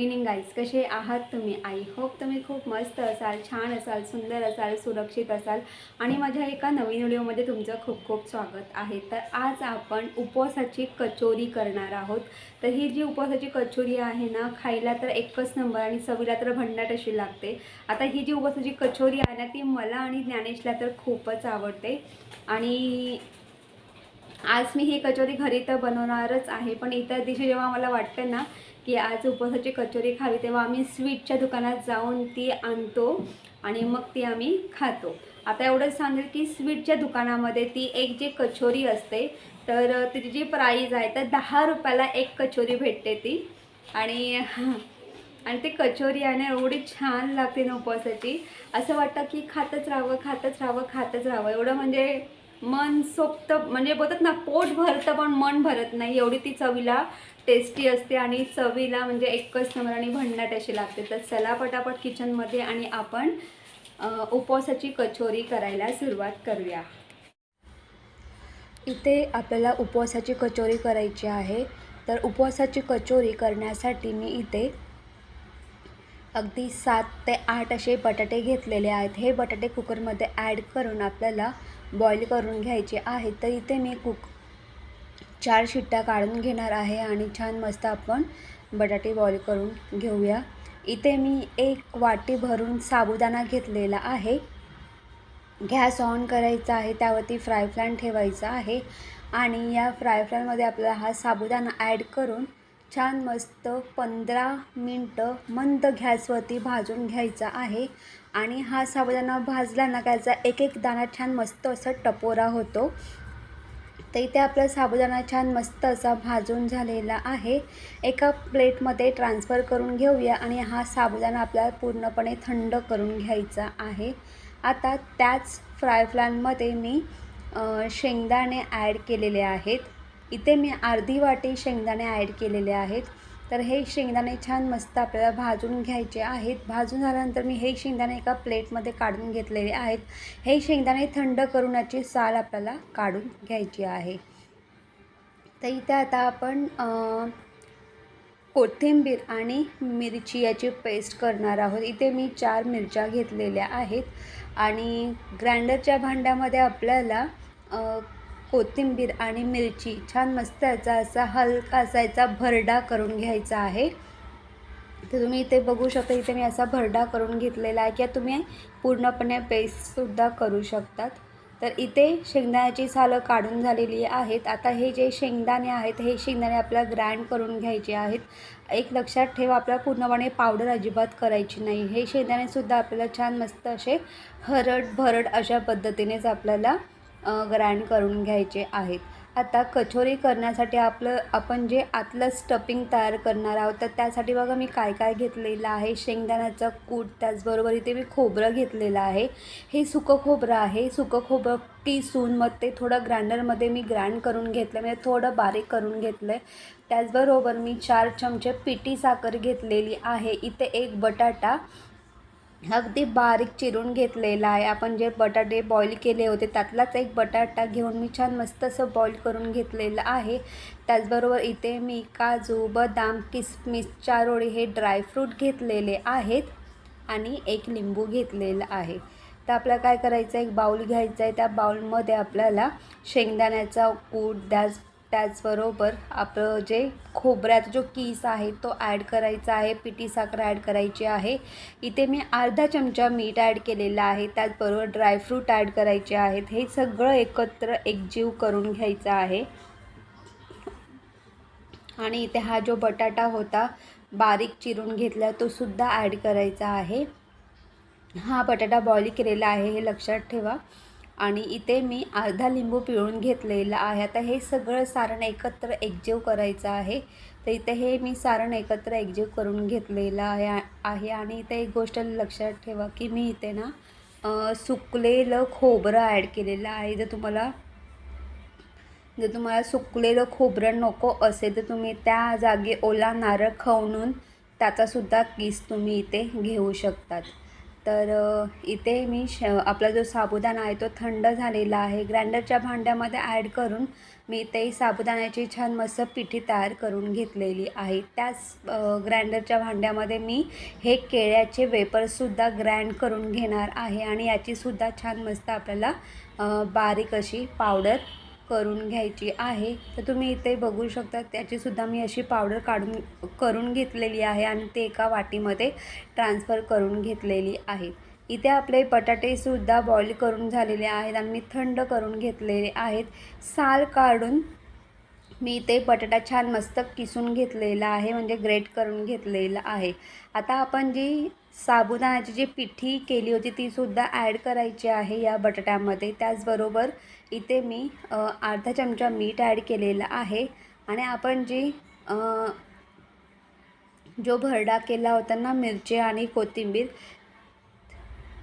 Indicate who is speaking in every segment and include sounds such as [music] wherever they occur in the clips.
Speaker 1: Evening guys कसे आहात तुम्ही? आय होप तुम्ही खूप मस्त असाल छान असाल सुंदर असाल सुरक्षित असाल. आणि माझ्या एका नवीन व्हिडिओमध्ये तुमचं खूप खूप स्वागत आहे. तर आज आपण उपवासाची कचोरी करणार आहोत. तर ही जी उपवासाची कचोरी आहे ना खायला तर एकच नंबर आणि चवीला तर भन्नाट अशी लागते. आता ही जी उपवासाची कचोरी आहे ना ती मला आणि ज्ञानेशला तर खूपच आवडते. आणि आज मी ही कचोरी घरी तर बनवणारच आहे पण इतर दिवशी जेव्हा मला वाटतं ना की आज उपवासाची कचोरी खावी तेव्हा आम्ही स्वीटच्या दुकानात जाऊन ती आणतो आणि मग ती आम्ही खातो. आता एवढंच सांगेल की स्वीटच्या दुकानामध्ये ती एक जी कचोरी असते तर तिची जी प्राईज आहे तर दहा रुपयाला एक कचोरी भेटते ती. आणि आणि ती कचोरी आहे ना एवढी छान लागते ना उपवासाची. असं वाटतं की खातच राहावं खातच राहावं खातच राहावं. एवढं म्हणजे मन सोपत म्हणजे बोलतात ना पोट भरतं पण मन भरत नाही. एवढी ती चवीला टेस्टी असते आणि चवीला म्हणजे एकच नंबर आणि भन्नाट अशी लागते. तर चला पटापट किचनमध्ये आणि आपण उपवासाची कचोरी करायला सुरुवात करूया. इथे आपल्याला उपवासाची कचोरी करायची आहे. तर उपवासाची कचोरी करण्यासाठी मी इथे अगदी सात ते आठ असे बटाटे घेतलेले आहेत. हे बटाटे कुकरमध्ये ॲड करून आपल्याला बॉईल करून घ्यायचे आहेत तर इथे मी कुक चार शिट्ट्या काढून घेणार आहे आणि छान मस्त आपण बटाटे बॉईल करून घेऊया. इथे मी एक वाटी भरून साबुदाणा घेतलेला आहे. गॅस ऑन करायचा आहे त्यावरती फ्राय पॅन ठेवायचा आहे आणि या फ्राय आपल्याला हा साबुदाणा ॲड करून छान मस्त पंधरा मिनटं मंद गॅसवरती भाजून घ्यायचा आहे. आणि हा साबुदाणा भाजला ना त्याचा एक एक दाणा छान मस्त असा टपोरा होतो. तर इथे आपला साबुदाणा छान मस्त असा भाजून झालेला आहे. एका प्लेटमध्ये ट्रान्सफर करून घेऊया आणि हा साबुदाणा आपल्याला पूर्णपणे थंड करून घ्यायचा आहे. आता त्याच फ्रायफ्लॅनमध्ये मी शेंगदाणे ॲड केलेले आहेत. इथे मी अर्धी वाटी शेंगदाणे ॲड केलेले आहेत. तर हे शेंगदाणे छान मस्त आपल्याला भाजून घ्यायचे आहेत. भाजून झाल्यानंतर मी हे शेंगदाणे एका प्लेटमध्ये काढून घेतलेले आहेत. हे शेंगदाणे थंड करून याची साल आपल्याला काढून घ्यायची आहे. तर इथे आता आपण कोथिंबीर आणि मिरची याची पेस्ट करणार आहोत. इथे मी चार मिरच्या घेतलेल्या आहेत. आणि ग्राइंडरच्या भांड्यामध्ये आपल्याला कोथिंबीर आणि मिरची छान मस्त याचा असा हलका असायचा भरडा करून घ्यायचा आहे. तर तुम्ही इथे बघू शकता इथे मी असा भरडा करून घेतलेला आहे किंवा तुम्ही पूर्णपणे पेस्टसुद्धा करू शकतात. तर इथे शेंगदाण्याची सालं काढून झालेली आहेत. आता हे जे शेंगदाणे आहेत हे शेंगदाणे आपल्याला ग्राइंड करून घ्यायचे आहेत. एक लक्षात ठेवा आपल्याला पूर्णपणे पावडर अजिबात करायची नाही. हे शेंगदाणेसुद्धा आपल्याला छान मस्त असे हरड भरड अशा पद्धतीनेच आपल्याला ग्राइंड करून घ्यायचे आहेत. आता कचोरी करण्यासाठी आपलं आपण जे आतलं स्टफिंग तयार करणार आहोत तर त्यासाठी बघा मी काय काय घेतलेलं आहे. शेंगदाण्याचं कूट त्याचबरोबर इथे मी खोबरं घेतलेलं आहे. हे सुकं खोबरं आहे. सुकं खोबरं किसून मग ते थोडं ग्राइंडरमध्ये मी ग्राइंड करून घेतलं म्हणजे थोडं बारीक करून घेतलं आहे त्याचबरोबर मी चार चमचे पिठी साखर घेतलेली आहे. इथे एक बटाटा अगदी बारीक चिरून घेतलेला आहे. आपण जे बटाटे बॉईल केले होते त्यातलाच एक बटाटा घेऊन मी छान मस्त असं बॉईल करून घेतलेलं आहे. त्याचबरोबर इथे मी काजू बदाम किसमिस चारोळी हे ड्रायफ्रूट घेतलेले आहेत आणि एक लिंबू घेतलेलं आहे. तर आपल्याला काय करायचं आहे एक बाऊल घ्यायचा आहे त्या बाऊलमध्ये आपल्याला शेंगदाण्याचा कूट त्याच त्याचबरोबर आपलं जे खोबऱ्याचा जो कीस आहे तो ॲड करायचा आहे पिठी साखर ॲड करायची आहे. इथे मी अर्धा चमचा मीठ ॲड केलेला आहे त्याचबरोबर ड्रायफ्रूट ॲड करायचे आहेत. हे सगळं एकत्र एकजीव करून घ्यायचं आहे. आणि इथे हा जो बटाटा होता बारीक चिरून घेतला तो सुद्धा ॲड करायचा आहे. हा बटाटा बॉईल केलेला आहे हे लक्षात ठेवा. आणि इथे मी अर्धा लिंबू पिळून घेतलेला आहे. आता हे सगळं सारण एकत्र एकजीव करायचं आहे. तर इथे हे मी सारण एकत्र एकजीव करून घेतलेलं आहे आहे. आणि इथे एक गोष्ट लक्षात ठेवा की मी इथे ना सुकलेलं खोबरं ॲड केलेलं आहे. जर तुम्हाला जर तुम्हाला सुकलेलं खोबरं नको असेल तर तुम्ही त्या जागी ओला नारळ खवणून त्याचासुद्धा किस तुम्ही इथे घेऊ शकतात. तर इथे मी श आपला जो साबुदाणा आहे तो थंड झालेला आहे. ग्राइंडरच्या भांड्यामध्ये ॲड करून मी ते साबुदाण्याची छान मस्त पिठी तयार करून घेतलेली आहे. त्याच ग्राइंडरच्या भांड्यामध्ये मी हे केळ्याचे वेपर्ससुद्धा ग्राइंड करून घेणार आहे आणि याचीसुद्धा छान मस्त आपल्याला बारीक अशी पावडर करून घ्यायची आहे तर तुम्ही इथे बघू शकता त्याचीसुद्धा मी अशी पावडर काढून करून घेतलेली आहे आणि ते एका वाटीमध्ये ट्रान्सफर करून घेतलेली आहे. इथे आपले बटाटेसुद्धा बॉईल करून झालेले आहेत आणि मी थंड करून घेतलेले आहेत. साल काढून मी इथे बटाटा छान मस्त किसून घेतलेला आहे म्हणजे ग्रेट करून घेतलेला आहे. आता आपण जी साबुदाण्याची जी पिठी केली होती तीसुद्धा ॲड करायची आहे या बटाट्यामध्ये. त्याचबरोबर इथे मी अर्धा चमचा मीठ ॲड केलेला आहे आणि आपण जी जो भरडा केला होता ना मिरची आणि कोथिंबीर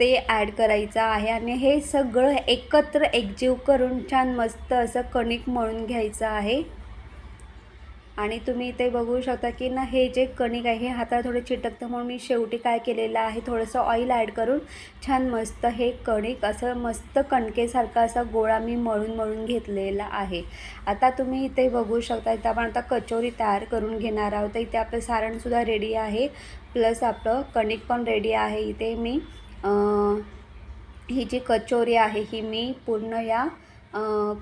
Speaker 1: ते ॲड करायचं आहे आणि हे सगळं एकत्र एकजीव करून छान मस्त असं कणिक मळून घ्यायचं आहे. आणि तुम्ही इथे बघू शकता की ना हे जे कणिक आहे हे हाताला थोडे चिटकतं म्हणून मी शेवटी काय केलेलं आहे थोडंसं ऑइल ॲड करून छान मस्त हे कणिक असं मस्त कणकेसारखा असा गोळा मी मळून मळून घेतलेला आहे. आता तुम्ही इथे बघू शकता इथं आपण आता कचोरी तयार करून घेणार आहोत. तर इथे आपलं सारणसुद्धा रेडी आहे. प्लस आपलं कणिक पण रेडी आहे. इथे मी ही जी कचोरी आहे ही मी पूर्ण या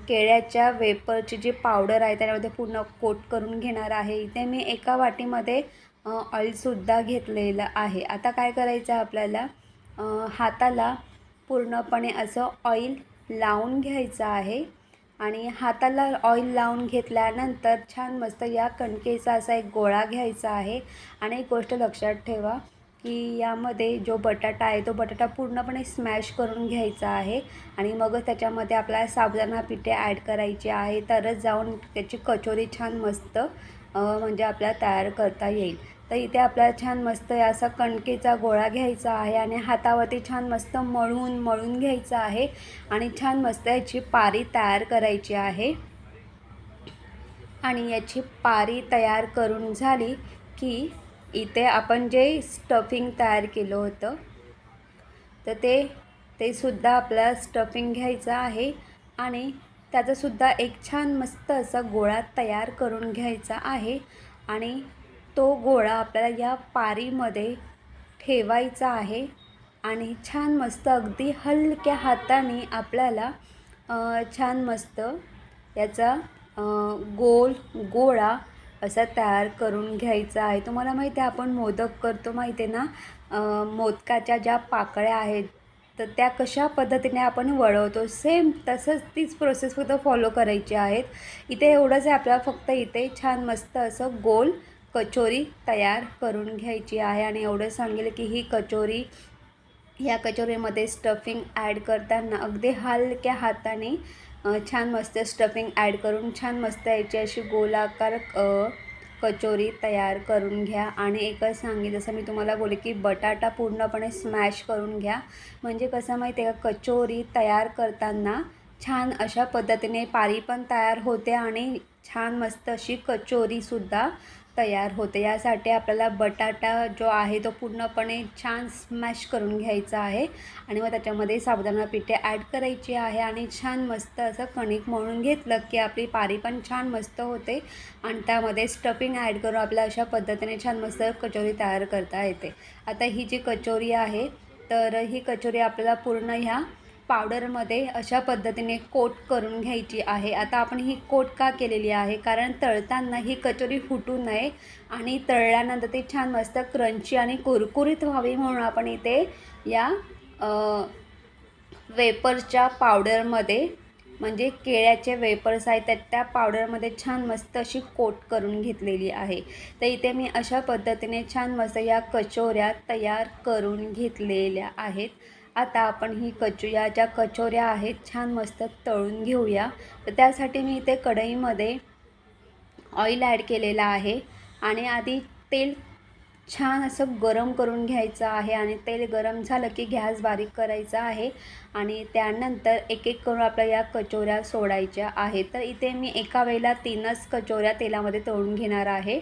Speaker 1: केळ्याच्या वेपरची जी पावडर आहे त्याच्यामध्ये पूर्ण कोट करून घेणार आहे. इथे मी एका वाटीमध्ये ऑइलसुद्धा घेतलेलं आहे. आता काय करायचं आहे आपल्याला? हाताला पूर्णपणे असं ऑइल लावून घ्यायचं आहे. आणि हाताला ऑइल लावून घेतल्यानंतर छान मस्त या कणकेचा असा एक गोळा घ्यायचा आहे. आणि एक गोष्ट लक्षात ठेवा की यामध्ये जो बटाटा आहे तो बटाटा पूर्णपणे स्मॅश करून घ्यायचा आहे आणि मगच त्याच्यामध्ये आपल्याला साबुदाणा पिठे ॲड करायचे आहे. तरच जाऊन त्याची कचोरी छान मस्त म्हणजे आपल्याला तयार करता येईल. तर इथे आपल्याला छान मस्त असा कणकेचा गोळा घ्यायचा आहे आणि हातावरती छान मस्त मळून मळून घ्यायचा आहे आणि छान मस्त याची पारी तयार करायची आहे. आणि याची पारी तयार करून झाली की इथे आपण जे स्टफिंग तयार केलं होतं तर ते ते सुद्धा आपल्याला स्टफिंग घ्यायचं आहे आणि त्याचासुद्धा एक छान मस्त असा गोळा तयार करून घ्यायचा आहे आणि तो गोळा आपल्याला या पारीमध्ये ठेवायचा आहे आणि छान मस्त अगदी हलक्या हाताने आपल्याला छान मस्त याचा गोल गोळा असा तयार करून घ्यायचा आहे. तुम्हाला माहिती आहे आपण मोदक करतो माहिती आहे ना? मोदकाच्या ज्या पाकळ्या आहेत तर त्या कशा पद्धतीने आपण वळवतो? सेम तसंच तीच प्रोसेस फक्त फॉलो करायची आहेत. इथे एवढंच आहे आपल्याला फक्त इथे छान मस्त असं गोल कचोरी तयार करून घ्यायची आहे. आणि एवढं सांगेल की ही कचोरी या कचोरीमध्ये स्टफिंग ॲड करताना अगदी हलक्या हाताने छान मस्त स्टफिंग ॲड करून छान मस्त याची अशी गोलाकार कचोरी तयार करून घ्या. आणि एकच सांगेन जसं मी तुम्हाला बोले की बटाटा पूर्णपणे स्मॅश करून घ्या. म्हणजे कसं माहिती आहे का कचोरी तयार करताना छान अशा पद्धतीने पारी पण तयार होते आणि छान मस्त अशी कचोरीसुद्धा तयार होते. यासाठी आपल्याला बटाटा जो आहे तो पूर्णपणे छान स्मॅश करून घ्यायचा आहे. आणि मग त्याच्यामध्ये साबुदाणा पिठे ॲड करायची आहे. आणि छान मस्त असं कणिक म्हणून घेतलं की आपली पारी पण छान मस्त होते. आणि त्यामध्ये स्टफिंग ॲड करून आपल्या अशा पद्धतीने छान मस्त कचोरी तयार करता येते. आता ही जी कचोरी आहे तर ही कचोरी आपल्याला पूर्ण ह्या पावडरमध्ये अशा पद्धतीने कोट करून घ्यायची आहे. आता आपण ही कोट का केलेली आहे? कारण तळताना ही कचोरी फुटू नये आणि तळल्यानंतर ती छान मस्त क्रंची आणि कुरकुरीत व्हावी म्हणून आपण इथे या वेपर्सच्या पावडरमध्ये म्हणजे केळ्याचे वेपर्स आहेत त्या त्या पावडरमध्ये छान मस्त अशी कोट करून घेतलेली आहे. तर इथे मी अशा पद्धतीने छान मस्त या कचोऱ्या तयार करून घेतलेल्या आहेत. आता आपण ही कचो या ज्या कचोऱ्या आहेत छान मस्त तळून घेऊया. तर त्यासाठी मी इथे कढईमध्ये ऑइल ॲड केलेलं आहे. आणि आधी तेल छान असं गरम करून घ्यायचं आहे. आणि तेल गरम झालं की गॅस बारीक करायचा आहे. आणि त्यानंतर एक एक करून आपल्या या कचोऱ्या सोडायच्या आहेत. तर इथे मी एका वेळेला तीनच कचोऱ्या तेलामध्ये तळून घेणार आहे.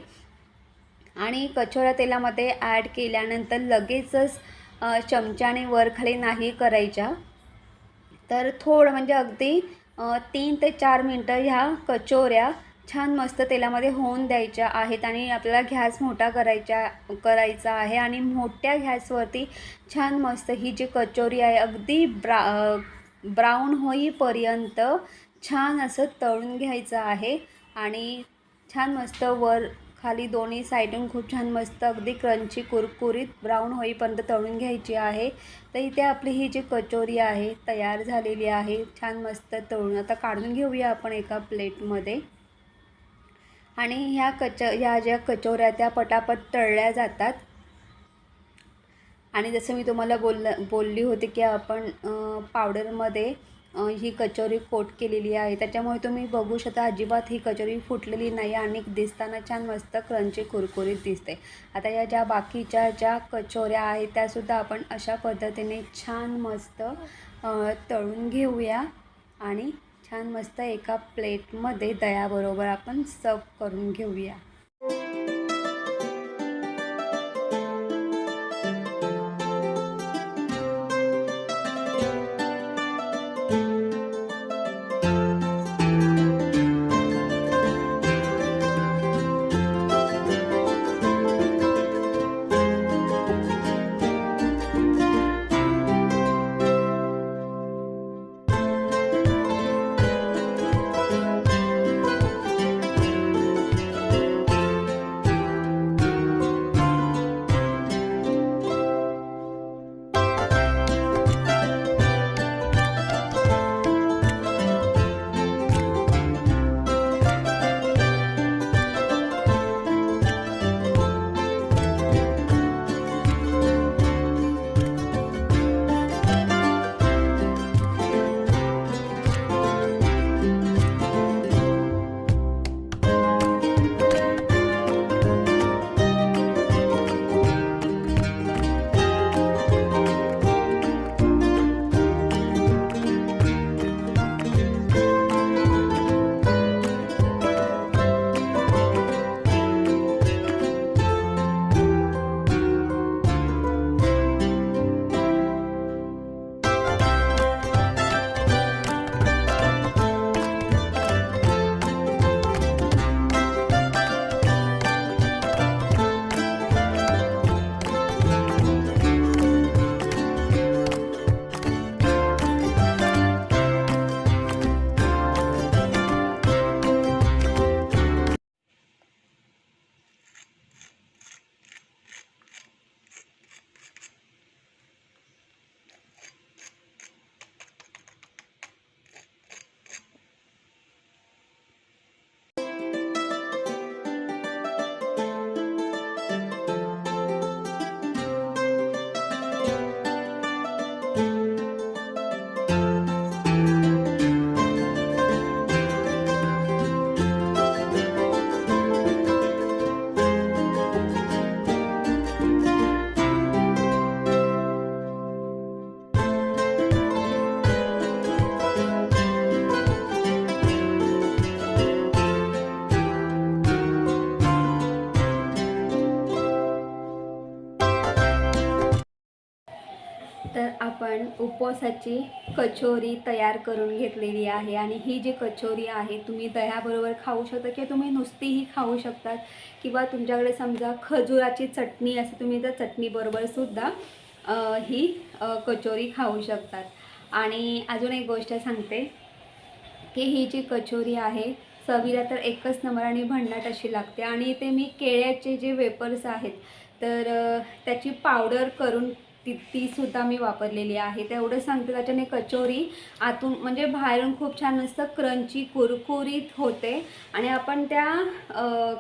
Speaker 1: आणि कचोऱ्या तेलामध्ये ॲड केल्यानंतर लगेचच चमच्याने वर खाली नाही करायच्या. तर थोडं म्हणजे अगदी तीन ते चार मिनटं ह्या कचोऱ्या छान मस्त तेलामध्ये होऊन द्यायच्या आहेत आणि आपल्याला गॅस मोठा करायचा करायचा आहे आणि मोठ्या गॅसवरती छान मस्त ही जी कचोरी आहे अगदी ब्रा ब्राऊन होईपर्यंत छान असं तळून घ्यायचं आहे आणि छान मस्त वर खाली दोन्ही साईडून खूप छान मस्त अगदी क्रंची कुरकुरीत ब्राऊन होईपर्यंत तळून घ्यायची आहे. तर इथे आपली ही जी कचोरी आहे तयार झालेली आहे. छान मस्त तळून आता काढून घेऊया आपण एका प्लेटमध्ये. आणि ह्या कच ह्या ज्या कचोऱ्या त्या पटापट तळल्या जातात. आणि जसं मी तुम्हाला बोल बोलली होती की आपण पावडरमध्ये ही कचोरी कोट केलेली आहे. त्याच्यामुळे तुम्ही बघू शकता अजिबात ही कचोरी फुटलेली नाही आणि दिसताना छान मस्त क्रंची कुरकुरीत दिसते. आता या ज्या बाकीच्या ज्या कचोऱ्या आहेत त्यासुद्धा आपण अशा पद्धतीने छान मस्त तळून घेऊया आणि छान मस्त एका प्लेटमध्ये दह्याबरोबर आपण सर्व करून घेऊया. तर आपण उपवासाची कचोरी तयार करून घेतलेली आहे आणि ही जी कचोरी आहे तुम्ही दह्याबरोबर खाऊ शकता किंवा तुम्ही नुसतीही खाऊ शकतात किंवा तुमच्याकडे समजा खजुराची चटणी असे तुम्ही त्या चटणीबरोबर सुद्धा ही कचोरी खाऊ शकतात. आणि अजून एक गोष्ट सांगते की ही जी कचोरी आहे चवीला तर एकच नंबर आणि भन्नाट अशी लागते आणि ते मी केळ्याचे जे वेपर्स आहेत तर त्याची पावडर करून ती तीसुद्धा मी वापरलेली आहे. तेवढं सांगते त्याच्याने कचोरी आतून म्हणजे बाहेरून खूप छान असतं क्रंची कुरकुरीत होते. आणि आपण त्या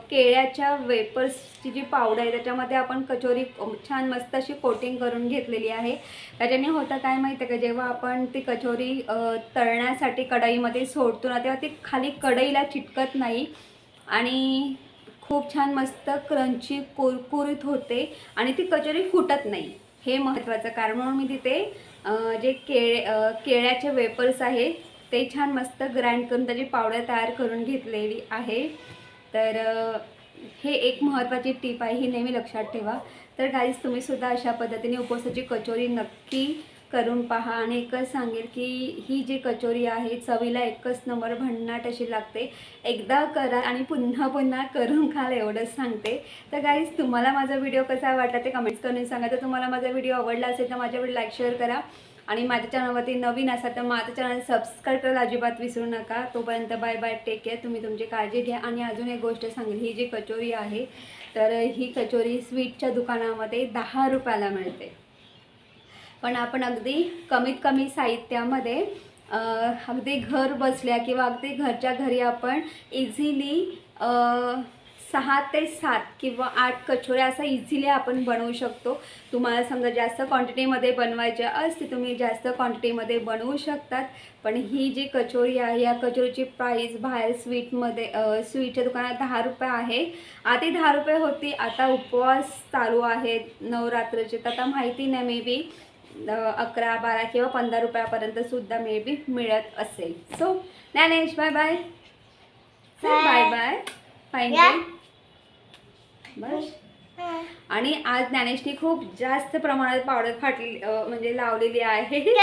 Speaker 1: केळ्याच्या वेपर्सची जी पावडर आहे त्याच्यामध्ये आपण कचोरी छान मस्त अशी कोटिंग करून घेतलेली आहे. त्याच्याने होतं काय माहिती आहे का? जेव्हा आपण ती कचोरी तळण्यासाठी कढईमध्ये सोडतो ना तेव्हा ती खाली कढईला चिटकत नाही. आणि खूप छान मस्त क्रंची कुरकुरीत होते. आणि ती कचोरी फुटत नाही. हे महत्त्वाचं. कारण म्हणून मी तिथे जे केळे केळ्याचे वेपर्स आहे ते छान मस्त ग्राइंड करून त्याची पावडर तयार करून घेतलेली आहे. तर हे एक महत्त्वाची टीप आहे ही नेहमी लक्षात ठेवा. तर गाईज तुम्ही सुद्धा अशा पद्धतीने उपवासाची कचोरी नक्की करून पहा आणि एकच सांगेल की ही जी कचोरी आहे चवीला एकच नंबर भन्नाट अशी लागते. एकदा करा आणि पुन्हा पुन्हा करून खाल एवढंच सांगते. तर काहीच तुम्हाला माझा व्हिडिओ कसा वाटला ते कमेंट्स करून सांगा. तर तुम्हाला माझा व्हिडिओ आवडला असेल तर माझ्या व्हिडिओ लाईक शेअर करा. आणि माझ्या चॅनलवरती नवीन असाल तर माझं चॅनल सबस्क्राईब करायला अजिबात विसरू नका. तोपर्यंत बाय बाय टेक केअर तुम्ही तुमची काळजी घ्या. आणि अजून एक गोष्ट सांगेल ही जी कचोरी आहे तर ही कचोरी स्वीटच्या दुकानामध्ये दहा रुपयाला मिळते. पण आपण अगदी कमीत कमी साहित्यामध्ये अगदी घर बसल्या किंवा अगदी घरच्या घरी आपण इझिली सहा ते सात किंवा आठ कचोऱ्या असं इझिली आपण बनवू शकतो. तुम्हाला समजा जास्त क्वांटिटीमध्ये बनवायच्या असते तुम्ही जास्त क्वांटिटीमध्ये बनवू शकतात. पण ही जी कचोरी आहे या कचोरीची प्राईस बाहेर स्वीटमध्ये स्वीटच्या दुकानात दहा रुपये आहे. आधी दहा रुपये होती आता उपवास चालू आहेत नवरात्रीचे. तर आता माहिती नाही मे बी अकरा बारा किंवा पंधरा रुपयापर्यंत सुद्धा मे बी मिळत असेल. So Dnyanesh bye bye bye bye fine. बस आणि आज ज्ञानेशनी खूप जास्त प्रमाणात पावडर फाटली म्हणजे लावलेली आहे. [laughs]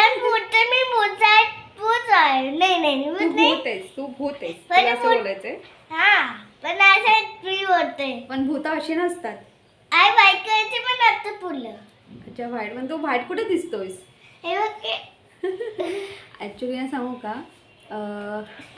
Speaker 1: तू भूत
Speaker 2: पण भूत-
Speaker 1: बोलायचंय.
Speaker 2: हा पण
Speaker 1: अशी नसतात.
Speaker 2: आई बाईक पण आता पुरलं
Speaker 1: अच्छा व्हाईट पण तू व्हाईट कुठे दिसतोयस. ॲक्च्युली ना सांगू का?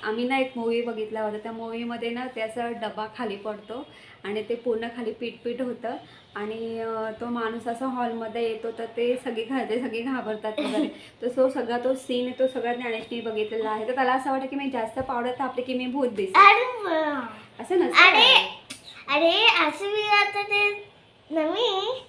Speaker 1: आम्ही ना एक मूवी बघितला होता. त्या मूवीमध्ये ना त्याचा डबा खाली पडतो आणि ते पूर्ण खाली पीठ पीठ होतं आणि तो माणूस असा हॉलमध्ये येतो तर ते सगळे घरचे सगळे घाबरतात वगैरे. तर तो सगळा तो सीन तो सगळा ज्ञानेशनी बघितलेला आहे. तर त्याला असं वाटतं की मी जास्त पावडर तापले की मी भूत दिस
Speaker 2: अरे वा.
Speaker 1: असं नसतं.
Speaker 2: अरे असं मी आता ते नवी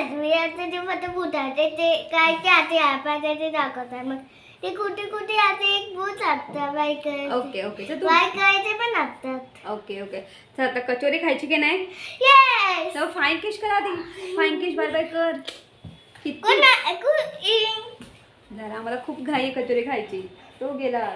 Speaker 2: ते फक्त भूताचे ते काय ते आता आपाचे ते दाखवतात. मग ते कुठे कुठे आता एक भूत लागतं बाईक
Speaker 1: ओके ओके. तर तू
Speaker 2: बाईक करायचे पण लागतात.
Speaker 1: Okay okay. तर आता कचोरी खायची की नाही?
Speaker 2: येस
Speaker 1: तर फाईन किश कर आधी. फाईन किश बाय बाय कर. किती
Speaker 2: कोण
Speaker 1: जरा मला खूप घाई आहे कचोरी खायची. तो गेला.